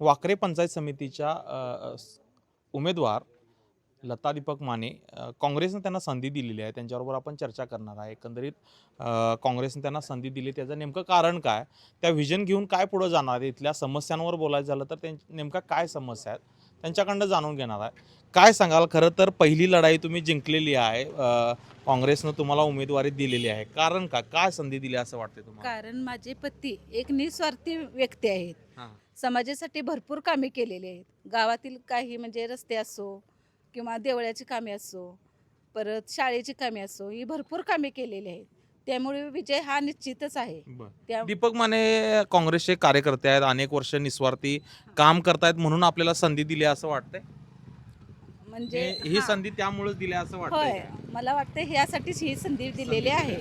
वाकरे पंचायत समितीच्या उमेदवार लता दीपक माने काँग्रेसनं त्यांना संधी दिलेली आहे. त्यांच्याबरोबर आपण चर्चा करणार आहे. एकंदरीत काँग्रेसनं काँग्रेसने त्यांना संधी दिली. त्याचं नेमकं कारण काय? त्या व्हिजन घेऊन काय पुढं जाणार आहे? इथल्या समस्यांवर बोलायचं झालं तर त्यां नेमका काय समस्या आहेत? त्यांच्याकडनं जाणून घेणार आहे. काय सांगाल? खरं तर पहिली लढाई तुम्ही जिंकलेली आहे. अ, काँग्रेसनं तुम्हाला उमेदवारी दिलेली आहे. कारण का? काय संधी दिली असं वाटते तुम्हाला? कारण माझे पती एक निस्वार्थी व्यक्ती आहेत. हां. समाजासाठी भरपूर कामे केलेली आहेत. गावातील काही म्हणजे रस्ते असो किंवा देवळाची कामे असो परत शाळेची कामे असो ही भरपूर कामे केलेली आहेत. त्यामुळे विजय हा निश्चितच आहे. त्या दीपक माने काँग्रेसचे कार्यकर्ते आहेत अनेक वर्ष निस्वार्थी काम करतायत म्हणून आपल्याला संधी दिली असं वाटतंय? म्हणजे हे- ही हां. संधी त्यामुळेच दिली असं होय. वाटतंय मला वाटतं ह्यासाठीच ही संधी दिलेली आहे.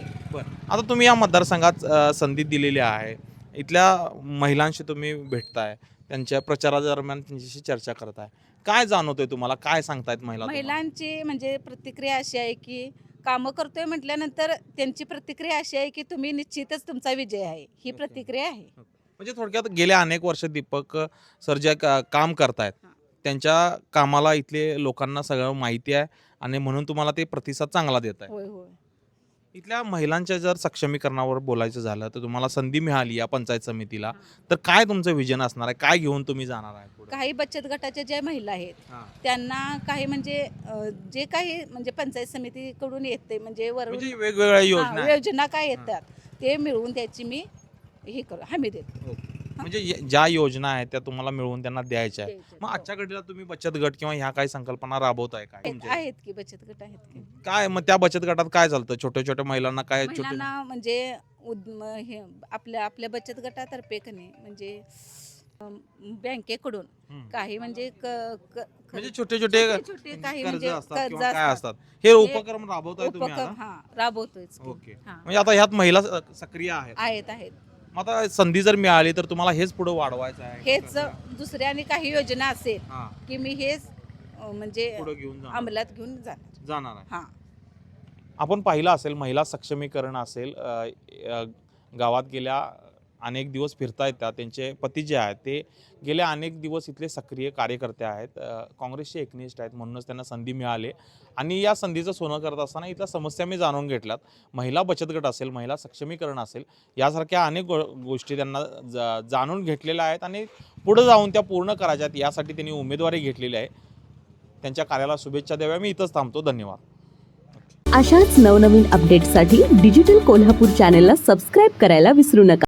आता तुम्ही या मतदारसंघात अ, संधी दिलेली आहे. इथल्या महिलांशी तुम्ही भेटताय त्यांच्या प्रचारादरम्यान त्यांच्याशी चर्चा करताय. काय जाणवतंय तुम्हाला? काय सांगतायत महिला तुम्हाला? महिलांची म्हणजे प्रतिक्रिया अशी आहे की कामं करतोय म्हटल्यानंतर त्यांची प्रतिक्रिया अशी आहे की तुम्ही निश्चितच तुमचा विजय आहे. ही. प्रतिक्रिया आहे. म्हणजे थोडक्यात गेल्या अनेक वर्ष दीपक सर जे का- काम करतायत. त्यांच्या कामाला इथले लोकांना सगळं माहिती आहे आणि म्हणून तुम्हाला ते प्रतिसाद चांगला देत आहे होय होय. इथल्या महिलांच्या जर सक्षमीकरणावर बोलायचं झालं तर तुम्हाला संधी मिळाली या पंचायत समितीला तर काय तुमचं विजन असणार आहे काय घेऊन तुम्ही जाणार आहे पुढे? काही बचत गटाच्या ज्या महिला आहेत हां. त्यांना काही म्हणजे अ, जे काही म्हणजे पंचायत समितीकडून येते म्हणजे वरून म्हणजे वेगवेगळ्या योजना हा, आहेत. योजना काय येतात ते मिळवून द्यायची मी हे करू हमी देतो म्हणजे य- ज्या योजना आहेत त्या तुम्हाला मिळवून त्यांना द्यायच्या आहेत. मग हो. आजच्या घडीला तुम्ही बचत गट किंवा ह्या काही संकल्पना राबवताय काय आहेत- तुमच्या? आहेत की बचत गट आहेत की काय मग त्या बचत गटात काय चालतं छोट्या छोट्या महिलांना काय छोटे महिलांना म्हणजे उद- म- हे आपल्या आपल्या बचत गटातर्फे का नाही म्हणजे अम, बँकेकडून हम्म. काही म्हणजे क- क- क- म्हणजे छोटे छोटे छोटे काही कर्ज म्हणजे असतात कर्ज किंवा काय असतात. असतात हे उपक्रम राबवताय तुम्ही उपक्रम आता? हा राबवतोयच की. ओके. म्हणजे आता ह्यात महिला स- सक्रिय आहेत आहेत आहेत मग आता संधी जर मिळाली तर तुम्हाला हेच पुढे वाढवायचं आहे. हेच दुसऱ्या आणि काही योजना असेल हा. की मी हेच अ, म्हणजे पुढे घेऊन जाणार. अंमलात घेऊन जाणार. जाणार आहे. हा. आपण पाहिलं असेल महिला सक्षमीकरण असेल अ, अ, गावात गेल्या अनेक दिवस फिरता येतात. त्यांचे पती जे आहेत ते गेले अनेक दिवस इथले सक्रिय कार्यकर्ते आहेत. काँग्रेसचे एकनिष्ठ आहेत म्हणूनच त्यांना संधी मिळाली. आणि या संधीचं सोनं करत असताना इथल्या समस्या मी जाणून घेतल्यात. महिला बचत गट असेल महिला सक्षमीकरण असेल यासारख्या अनेक गो गोष्टी त्यांना जा जाणून घेतलेल्या आहेत आणि पुढं जाऊन त्या पूर्ण करायच्यात यासाठी त्यांनी उमेदवारी घेतलेली आहे. त्यांच्या कार्याला शुभेच्छा द्याव्या. मी इथंच थांबतो. धन्यवाद. अशाच नवनवीन अपडेट्ससाठी डिजिटल कोल्हापूर चॅनेलला सबस्क्राईब करायला विसरू नका.